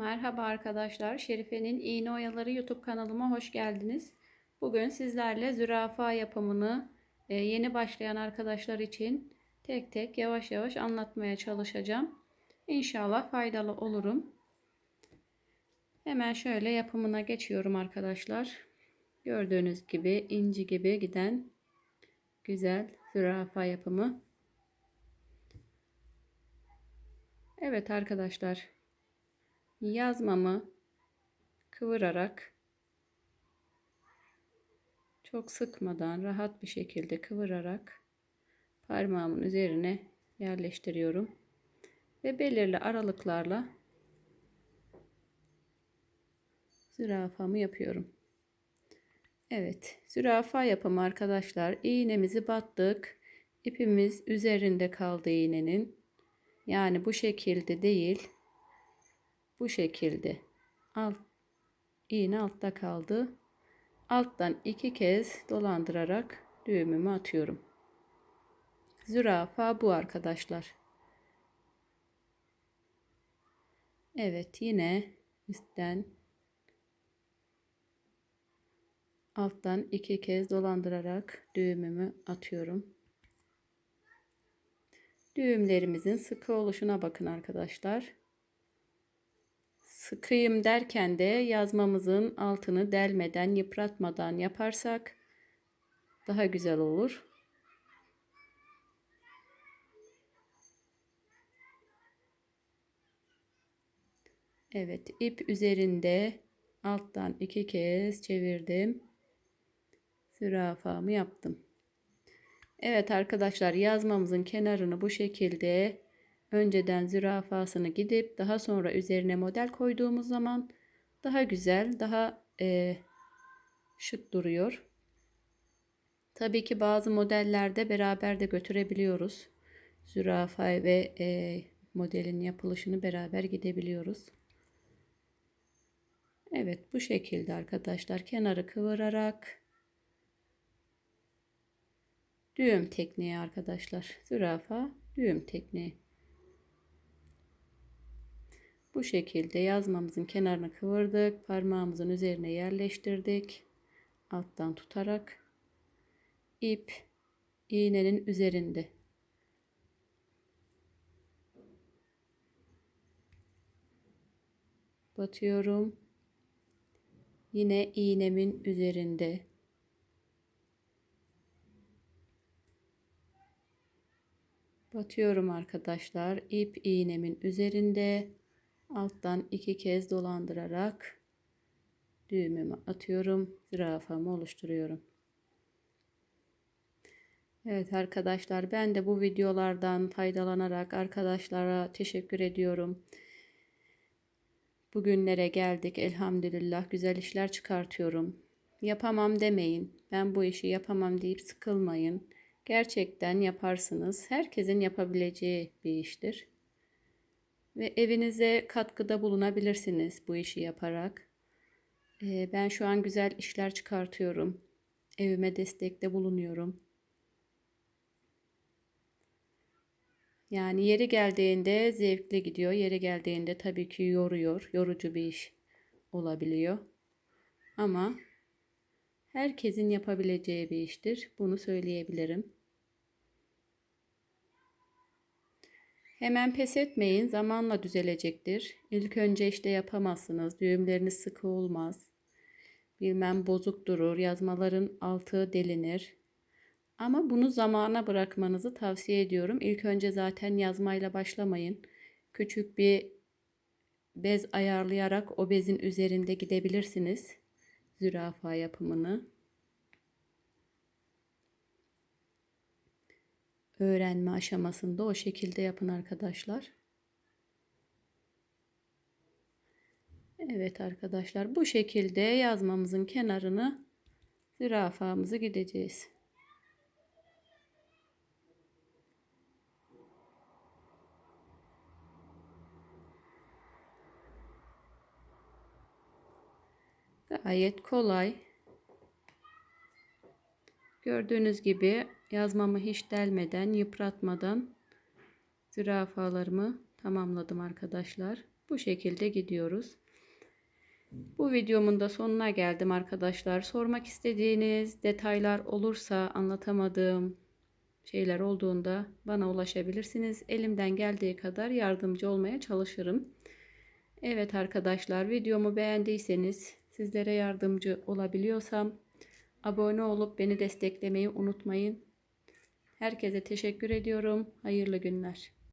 Merhaba arkadaşlar. Şerife'nin İğne Oyaları YouTube kanalıma hoş geldiniz. Bugün sizlerle zürafa yapımını e, yeni başlayan arkadaşlar için tek tek yavaş yavaş anlatmaya çalışacağım. İnşallah faydalı olurum. Hemen şöyle yapımına geçiyorum arkadaşlar. Gördüğünüz gibi inci gibi giden güzel zürafa yapımı. Evet arkadaşlar yazmamı kıvırarak çok sıkmadan rahat bir şekilde kıvırarak parmağımın üzerine yerleştiriyorum ve belirli aralıklarla zürafamı yapıyorum. Evet, zürafa yapımı arkadaşlar. İğnemizi battık. İpimiz üzerinde kaldı iğnenin. Yani bu şekilde değil bu şekilde alt iğne altta kaldı. Alttan iki kez dolandırarak düğümümü atıyorum. Zürafa bu arkadaşlar. Evet yine üstten alttan iki kez dolandırarak düğümümü atıyorum. Düğümlerimizin sıkı oluşuna bakın arkadaşlar sıkayım derken de yazmamızın altını delmeden, yıpratmadan yaparsak daha güzel olur. Evet, ip üzerinde alttan iki kez çevirdim. Zürafamı yaptım. Evet arkadaşlar yazmamızın kenarını bu şekilde önceden zürafasını gidip daha sonra üzerine model koyduğumuz zaman daha güzel, daha e, şık duruyor. Tabii ki bazı modellerde beraber de götürebiliyoruz. Zürafa ve e, modelin yapılışını beraber gidebiliyoruz. Evet bu şekilde arkadaşlar kenarı kıvırarak düğüm tekniği arkadaşlar. Zürafa düğüm tekniği. Bu şekilde yazmamızın kenarını kıvırdık. Parmağımızın üzerine yerleştirdik. Alttan tutarak ip iğnenin üzerinde. Batıyorum. Yine iğnemin üzerinde. Batıyorum arkadaşlar. İp iğnemin üzerinde alttan iki kez dolandırarak düğümümü atıyorum. Zürafamı oluşturuyorum. Evet arkadaşlar ben de bu videolardan faydalanarak arkadaşlara teşekkür ediyorum. Bugünlere geldik elhamdülillah güzel işler çıkartıyorum. Yapamam demeyin. Ben bu işi yapamam deyip sıkılmayın. Gerçekten yaparsınız. Herkesin yapabileceği bir iştir ve evinize katkıda bulunabilirsiniz bu işi yaparak. Ee, ben şu an güzel işler çıkartıyorum. Evime destekte bulunuyorum. Yani yeri geldiğinde zevkli gidiyor. Yeri geldiğinde tabii ki yoruyor. Yorucu bir iş olabiliyor. Ama herkesin yapabileceği bir iştir. Bunu söyleyebilirim. Hemen pes etmeyin. Zamanla düzelecektir. İlk önce işte yapamazsınız. Düğümleriniz sıkı olmaz. Bilmem bozuk durur. Yazmaların altı delinir. Ama bunu zamana bırakmanızı tavsiye ediyorum. İlk önce zaten yazmayla başlamayın. Küçük bir bez ayarlayarak o bezin üzerinde gidebilirsiniz. Zürafa yapımını. Öğrenme aşamasında o şekilde yapın arkadaşlar. Evet arkadaşlar bu şekilde yazmamızın kenarını zürafamızı gideceğiz. Gayet kolay. Gördüğünüz gibi yazmamı hiç delmeden, yıpratmadan zürafalarımı tamamladım arkadaşlar. Bu şekilde gidiyoruz. Bu videomun da sonuna geldim arkadaşlar. Sormak istediğiniz detaylar olursa anlatamadığım şeyler olduğunda bana ulaşabilirsiniz. Elimden geldiği kadar yardımcı olmaya çalışırım. Evet arkadaşlar videomu beğendiyseniz sizlere yardımcı olabiliyorsam abone olup beni desteklemeyi unutmayın. Herkese teşekkür ediyorum. Hayırlı günler.